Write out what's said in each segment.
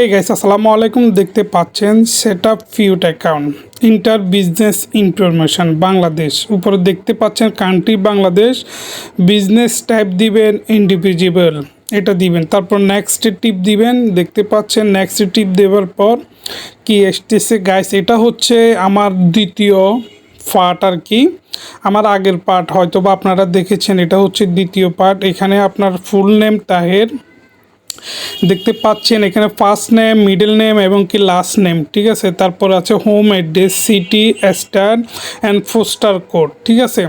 এই গাইস আসসালামু আলাইকুম। দেখতে পাচ্ছেন set up ফিউট account enter business information Bangladesh উপরে দেখতে পাচ্ছেন কান্ট্রি বাংলাদেশ বিজনেস টাইপ দিবেন ইন্ডিভিজুয়াল এটা দিবেন। তারপর নেক্সট টিপ দিবেন, দেখতে পাচ্ছেন নেক্সট টিপ দেওয়ার পর কি এসতেছে গাইস এটা হচ্ছে আমার দ্বিতীয় পার্ট আর কি। আমার আগের পার্ট হয়তো বা আপনারা দেখেছেন, এটা হচ্ছে দ্বিতীয় পার্ট এখানে আপনার ফুল নেম তাহের দেখতে পাচ্ছেন এখানে ফার্স্ট নেম মিডল নেম এবং কি লাস্ট নেম ঠিক আছে? তারপর আছে home address city state and postal code ঠিক আছে?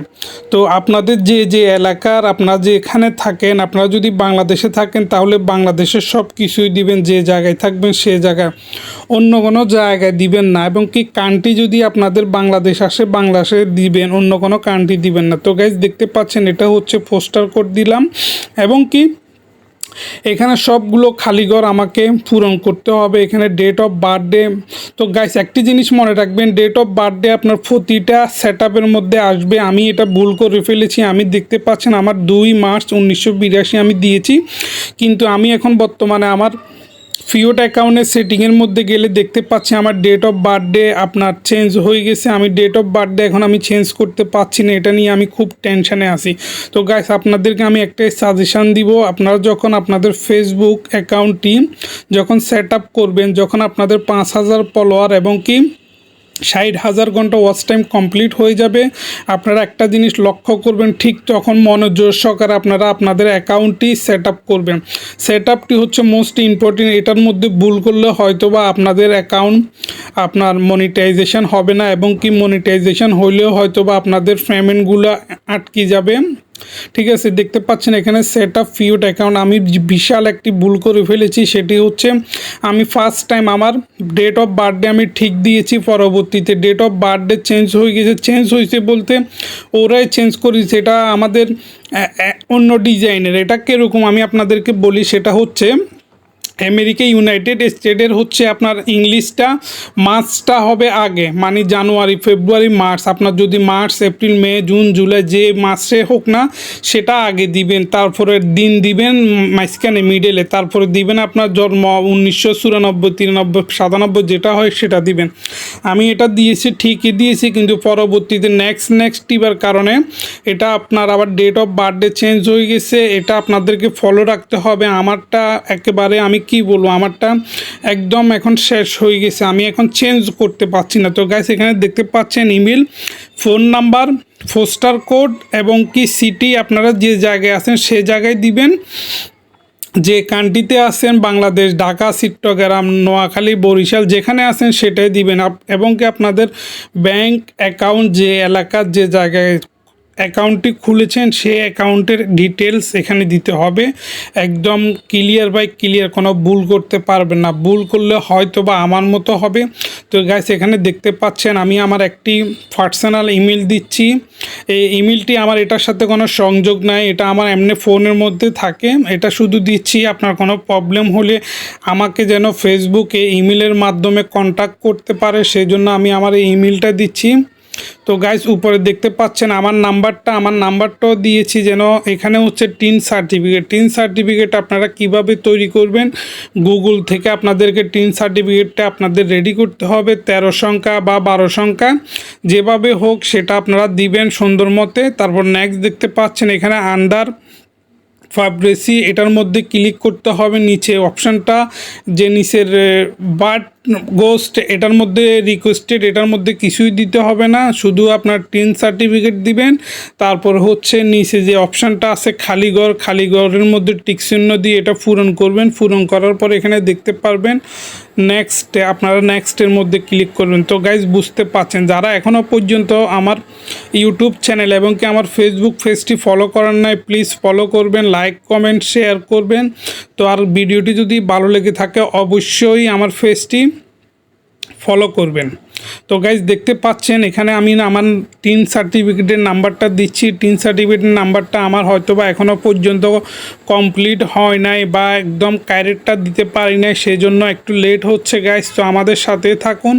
তো আপনাদের যে যে এলাকার আপনারা যে এখানে থাকেন, আপনারা যদি বাংলাদেশে থাকেন, তাহলে বাংলাদেশের সব কিছুই দিবেন, যে জায়গায় থাকবেন সে জায়গায়। অন্য কোনো জায়গায় দিবেন না এবং কি কান্ট্রি যদি আপনাদের বাংলাদেশ আসে, বাংলাদেশে দিবেন, অন্য কোনো কান্ট্রি দিবেন না। তো গাইজ দেখতে পাচ্ছেন, এটা হচ্ছে পোস্টার কোড দিলাম এবং কি এখানে সবগুলো খালি ঘর আমাকে পূরণ করতে হবে। এখানে ডেট অফ বার্থডে তো গাইস একটি জিনিস মনে রাখবেন ডেট অফ বার্থডে আপনার প্রতিটা সেট মধ্যে আসবে। আমি এটা ভুল করে ফেলেছি, আমি দেখতে পাচ্ছেন আমার দুই মার্চ উনিশশো বিরাশি আমি দিয়েছি। কিন্তু আমি এখন বর্তমানে আমার ফিওট অ্যাকাউন্টের সেটিংয়ের মধ্যে গেলে দেখতে পাচ্ছি আমার ডেট অফ বার্থডে আপনার চেঞ্জ হয়ে গেছে। আমি ডেট অফ বার্থডে এখন আমি চেঞ্জ করতে পারছি না, এটা নিয়ে আমি খুব টেনশানে আসি তো গাইস আপনাদেরকে আমি একটাই সাজেশান দিব। আপনারা যখন আপনাদের ফেসবুক অ্যাকাউন্টটি যখন সেট আপ করবেন, যখন আপনাদের পাঁচ হাজার ফলোয়ার এবং কি ষাট হাজার ঘণ্টা ওয়াচ টাইম কমপ্লিট হয়ে যাবে। আপনারা একটা জিনিস লক্ষ্য করবেন, ঠিক তখন মনোযোগ সহকারে আপনারা আপনাদের অ্যাকাউন্টটি সেট আপ করবেন। সেট আপটি হচ্ছে মোস্ট ইম্পর্টেন্ট এটার মধ্যে ভুল করলে হয়তো বা আপনাদের অ্যাকাউন্ট আপনার মনিটাইজেশন হবে না, এবং কি মনিটাইজেশন হইলেও হয়তো বা আপনাদের পেমেন্টগুলো আটকে যাবে। ঠিক আছে, দেখতে পাচ্ছেন এখানে সেট আপ ফিউট অ্যাকাউন্ট আমি বিশাল একটি ভুল করে ফেলেছি, সেটি হচ্ছে আমি ফার্স্ট টাইম আমার ডেট অফ বার্থডে আমি ঠিক দিয়েছি পরবর্তীতে। ডেট অফ বার্থডে চেঞ্জ হয়ে গেছে। চেঞ্জ হয়েছে বলতে ওরাই চেঞ্জ করি সেটা আমাদের অন্য ডিজাইনের এটা কীরকম আমি আপনাদেরকে বলি, সেটা হচ্ছে আমেরিকা ইউনাইটেড স্টেটের হচ্ছে আপনার ইংলিশটা, মার্চটা হবে আগে মানে জানুয়ারি, ফেব্রুয়ারি, মার্চ। আপনার যদি March, April, May, June, July যে মাসে হোক না, সেটা আগে দিবেন তারপরে দিন দিবেন মাঝখানে মিডেলে তারপরে দিবেন আপনার জন্ম উনিশশো চুরানব্বই, তিরানব্বই, সাতানব্বই, যেটা হয় সেটা দিবেন। আমি এটা দিয়েছি, ঠিকই দিয়েছি, কিন্তু পরবর্তীতে নেক্সট নেক্সট টিবার কারণে এটা আপনার আবার ডেট অফ বার্থডে চেঞ্জ হয়ে গেছে। এটা আপনাদেরকে ফলো রাখতে হবে। আমারটা একেবারে আমি কি বলব, আমারটা একদম এখন শেষ হয়ে গেছে। আমি এখন চেঞ্জ করতে পারছি না। তো গাইস এখানে দেখতে পাচ্ছেন email phone number postal code এবং কি সিটি আপনারা যে জায়গায় আছেন সে জায়গায় দিবেন। যে কান্ট্রিতে আছেন, বাংলাদেশ, ঢাকা, চট্টগ্রাম, নোয়াখালী, বরিশাল, যেখানে আছেন সেটাই দিবেন। এবং কি আপনাদের ব্যাংক অ্যাকাউন্ট যে এলাকার যে জায়গায় অ্যাকাউন্টটি খুলেছেন, সেই অ্যাকাউন্টের ডিটেলস এখানে দিতে হবে। একদম ক্লিয়ার বাই ক্লিয়ার, কোনো ভুল করতে পারবেন না। ভুল করলে হয়তো বা আমার মতো হবে। তো গাইস এখানে দেখতে পাচ্ছেন, আমি আমার একটি পার্সোনাল ইমেল দিচ্ছি। এই ইমেলটি আমার এটার সাথে কোনো সংযোগ নাই। এটা আমার এমনি ফোনের মধ্যে থাকে। এটা শুধু দিচ্ছি, আপনার কোনো প্রবলেম হলে আমাকে যেন ফেসবুকে ইমেলের মাধ্যমে কন্ট্যাক্ট করতে পারে। সেই জন্য আমি আমার এই ইমেলটা দিচ্ছি। তো গাইস উপরে দেখতে পাচ্ছেন আমার নাম্বারটা, আমার নাম্বারটাও দিয়েছি যেন এখানে হচ্ছে টিন সার্টিফিকেট টিন সার্টিফিকেট আপনারা কীভাবে তৈরি করবেন? গুগল থেকে আপনাদেরকে টিন সার্টিফিকেটটা আপনাদের রেডি করতে হবে, তেরো সংখ্যা বা বারো সংখ্যা। যেভাবে হোক সেটা আপনারা দিবেন সুন্দর মতে। তারপর নেক্সট দেখতে পাচ্ছেন এখানে আন্ডার ফাবরেসি এটার মধ্যে ক্লিক করতে হবে নিচে অপশানটা যে নিচের বাট গোস্ট এটার মধ্যে রিকোয়েস্টেড এটার মধ্যে কিছুই দিতে হবে না, শুধু আপনার টিন সার্টিফিকেট দিবেন। তারপর হচ্ছে নিচে যে অপশানটা আছে খালিগড়, খালিগড়ের মধ্যে টিকচিহ্ন দিয়ে এটা পূরণ করবেন। পূরণ করার পর এখানে দেখতে পারবেন নেক্সট আপনারা নেক্সটের মধ্যে ক্লিক করবেন। তো গাইজ বুঝতে পাচ্ছেন যারা এখনও পর্যন্ত আমার ইউটিউব চ্যানেল এবং কি আমার ফেসবুক পেজটি ফলো করার নাই প্লিজ ফলো করবেন লাইক কমেন্ট শেয়ার করবেন। তো আর ভিডিওটি যদি ভালো লেগে থাকে, অবশ্যই আমার পেজটি ফলো করবেন। তো গাইজ দেখতে পাচ্ছেন, এখানে আমি আমার টিন সার্টিফিকেটের নাম্বারটা দিচ্ছি। টিন সার্টিফিকেটের নাম্বারটা আমার হয়তো বা এখনও পর্যন্ত কমপ্লিট হয় নাই বা একদম ক্যারেটটা দিতে পারি নাই, সেজন্য একটু লেট হচ্ছে গাইজ তো আমাদের সাথে থাকুন,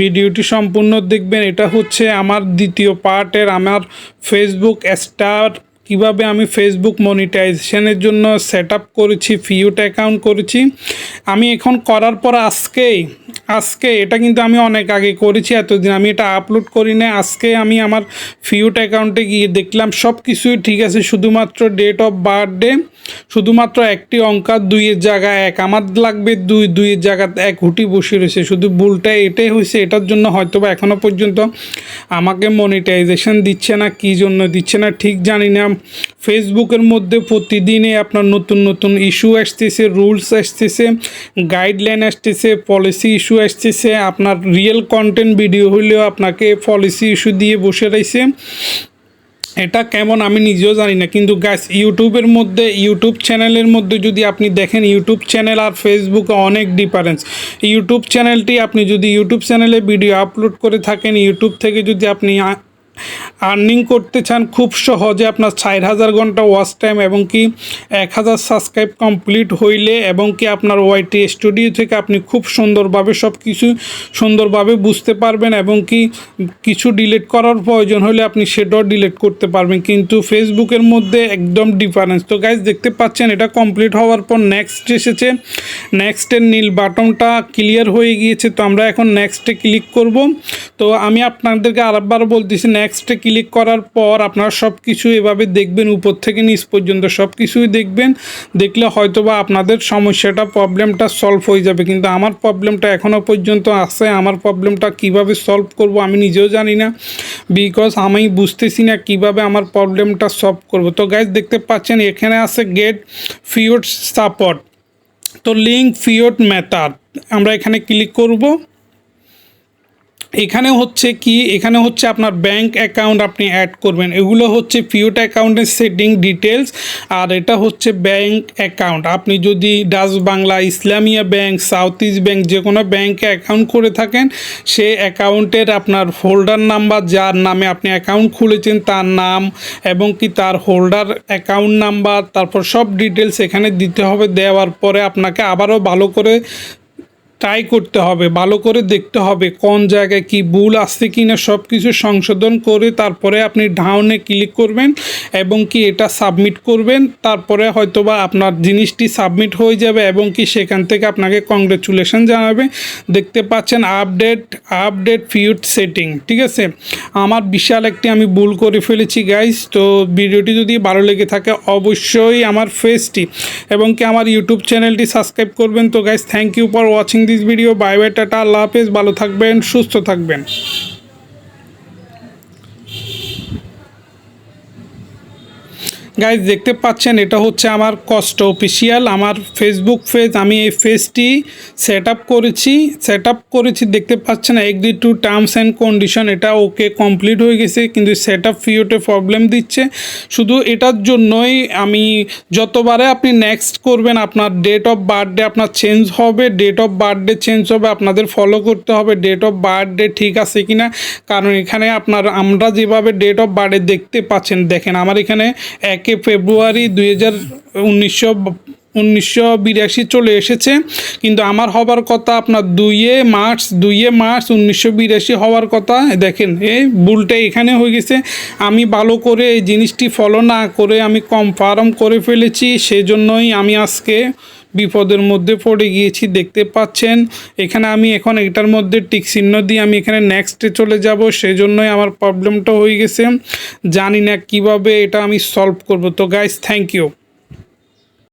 ভিডিওটি সম্পূর্ণ দেখবেন। এটা হচ্ছে আমার দ্বিতীয় পার্টের আমার ফেসবুক স্টার কীভাবে আমি ফেসবুক মনিটাইজেশনের জন্য সেট আপ করেছি ফিউট অ্যাকাউন্ট করেছি, আমি এখন করার পর আজকেই, আজকে এটা কিন্তু আমি অনেক আগে করেছি, এতদিন আমি এটা আপলোড করি না আজকে আমি আমার ফিউট অ্যাকাউন্টে গিয়ে দেখলাম সব কিছুই ঠিক আছে, শুধুমাত্র ডেট অফ বার্থডে শুধুমাত্র একটি অঙ্কা দুইয়ের জায়গায় এক, আমার লাগবে দুই, দুইয়ের জায়গাতে এক, হুটি বসে রয়েছে, শুধু ভুলটা এটাই হয়েছে, এটার জন্য হয়তো বা এখনও পর্যন্ত আমাকে মনিটাইজেশন দিচ্ছে না, কী জন্য দিচ্ছে না, ঠিক জানি না ফেসবুকের মধ্যে প্রতিদিনে আপনার নতুন নতুন ইস্যু আসতেছে, রুলস আসতেছে, গাইডলাইন আসতেছে পলিসি ইস্যু আসতেছে, আপনার রিয়েল কন্টেন্ট ভিডিও হলেও আপনাকে পলিসি ইস্যু দিয়ে বসে রয়েছে। এটা কেমন আমি নিজেও জানি না, কিন্তু গ্যাস ইউটিউবের মধ্যে, ইউটিউব চ্যানেলের মধ্যে যদি আপনি দেখেন, ইউটিউব চ্যানেল আর ফেসবুকে অনেক ডিফারেন্স ইউটিউব চ্যানেলটি আপনি যদি, ইউটিউব চ্যানেলে ভিডিও আপলোড করে থাকেন, ইউটিউব থেকে যদি আপনি আর্নিং করতে চান খুব সহজে আপনার চার হাজার ঘণ্টা ওয়াচ টাইম এবং কি এক হাজার সাবস্ক্রাইব কমপ্লিট হইলে এবং কি আপনার ওয়াইটি স্টুডিও থেকে আপনি খুব সুন্দরভাবে সব কিছু সুন্দরভাবে বুঝতে পারবেন এবং কি কিছু ডিলিট করার প্রয়োজন হলে আপনি সেটাও ডিলিট করতে পারবেন। কিন্তু ফেসবুকের মধ্যে একদম ডিফারেন্স তো গাইজ দেখতে পাচ্ছেন, এটা কমপ্লিট হওয়ার পর নেক্সট এসেছে। নেক্সটের নীল বাটনটা ক্লিয়ার হয়ে গিয়েছে। তো আমরা এখন নেক্সটে ক্লিক করব। তো আমি আপনাদেরকে আরেকবার বলতেছি নেক্সটে ক্লিক করার পর আপনারা সব কিছু এভাবে দেখবেন, উপর থেকে নিচ পর্যন্ত সব কিছুই দেখবেন। দেখলে হয়তো বা আপনাদের সমস্যাটা প্রবলেমটা সলভ হয়ে যাবে। কিন্তু আমার প্রবলেমটা এখনও পর্যন্ত আছে। আমার প্রবলেমটা কীভাবে সলভ করব আমি নিজেও জানি না। বিকজ আমি বুঝতেছি না কীভাবে আমার প্রবলেমটা সলভ করব। তো গাইজ দেখতে পাচ্ছেন, এখানে আছে গেট ফিওড সাপোর্ট তো লিঙ্ক ফিওড ম্যাটার আমরা এখানে ক্লিক করব। এখানে হচ্ছে কি? এখানে হচ্ছে আপনার ব্যাংক অ্যাকাউন্ট আপনি অ্যাড করবেন। এগুলো হচ্ছে ফিউট অ্যাকাউন্টের সেটিং ডিটেলস আর এটা হচ্ছে ব্যাংক অ্যাকাউন্ট আপনি যদি Dutch Bangla, Islamia bank south east bank যে কোনো ব্যাংকে অ্যাকাউন্ট করে থাকেন, সে অ্যাকাউন্টের আপনার হোল্ডার নাম্বার যার নামে আপনি অ্যাকাউন্ট খুলেছেন, তার নাম এবং কি তার হোল্ডার অ্যাকাউন্ট নাম্বার তারপর সব ডিটেলস এখানে দিতে হবে। দেওয়ার পরে আপনাকে আবারও ভালো করে ট্রাই করতে হবে, ভালো করে দেখতে হবে কোন জায়গায় কি ভুল আসছে কি না সব কিছু সংশোধন করে তারপরে আপনি ডাউনে ক্লিক করবেন এবং কি এটা সাবমিট করবেন, তারপরে হয়তোবা আপনার জিনিসটি সাবমিট হয়ে যাবে এবং কি সেখান থেকে আপনাকে কংগ্রেচুলেশন জানাবে। দেখতে পাচ্ছেন আপডেট আপডেট ফিউড সেটিং ঠিক আছে? আমার বিশাল একটি আমি ভুল করে ফেলেছি গাইস তো ভিডিওটি যদি ভালো লেগে থাকে অবশ্যই আমার ফেসটি এবং কি আমার ইউটিউব চ্যানেলটি সাবস্ক্রাইব করবেন। তো guys thank you for watching this video bye bye tata আল্লাহ হাফেজ। ভালো থাকবেন সুস্থ থাকবেন। গাইজ দেখতে পাচ্ছেন, এটা হচ্ছে আমার কষ্ট অফিসিয়াল আমার ফেসবুক পেজ আমি এই পেজটি সেট করেছি সেট করেছি, দেখতে পাচ্ছেন agree to terms and condition এটা ওকে কমপ্লিট হয়ে গেছে, কিন্তু সেট আপ ফিওতে প্রবলেম দিচ্ছে। শুধু এটার জন্যই আমি যতবারে আপনি নেক্সট করবেন, আপনার ডেট অফ বার্থডে আপনার চেঞ্জ হবে ডেট অফ বার্থডে চেঞ্জ হবে, আপনাদের ফলো করতে হবে ডেট অফ বার্থডে ঠিক আছে কি না কারণ এখানে আপনার আমরা যেভাবে ডেট অফ বার্থডে দেখতে পাচ্ছেন, দেখেন, আমার এখানে একে ফেব্রুয়ারি দুই হাজার উনিশশো উনিশশো বিরাশি চলে এসেছে। কিন্তু আমার হবার কথা আপনার দুইয়ে মার্চ দুইয়ে মার্চ উনিশশো বিরাশি হওয়ার কথা, দেখেন এই ভুলটা এখানে হয়ে গেছে। আমি ভালো করে এই জিনিসটি ফলো না করে আমি কনফার্ম করে ফেলেছি, সেজন্যই আমি আজকে বিপদের মধ্যে পড়ে গিয়েছি, দেখতে পাচ্ছেন। এখানে আমি এখন এটার মধ্যে টিক চিহ্ন দিয়ে আমি এখানে নেক্সটে চলে যাব, সেজন্যই আমার প্রবলেমটা হয়ে গেছে। জানি না কীভাবে এটা আমি সলভ করব। তো গাইস থ্যাংক ইউ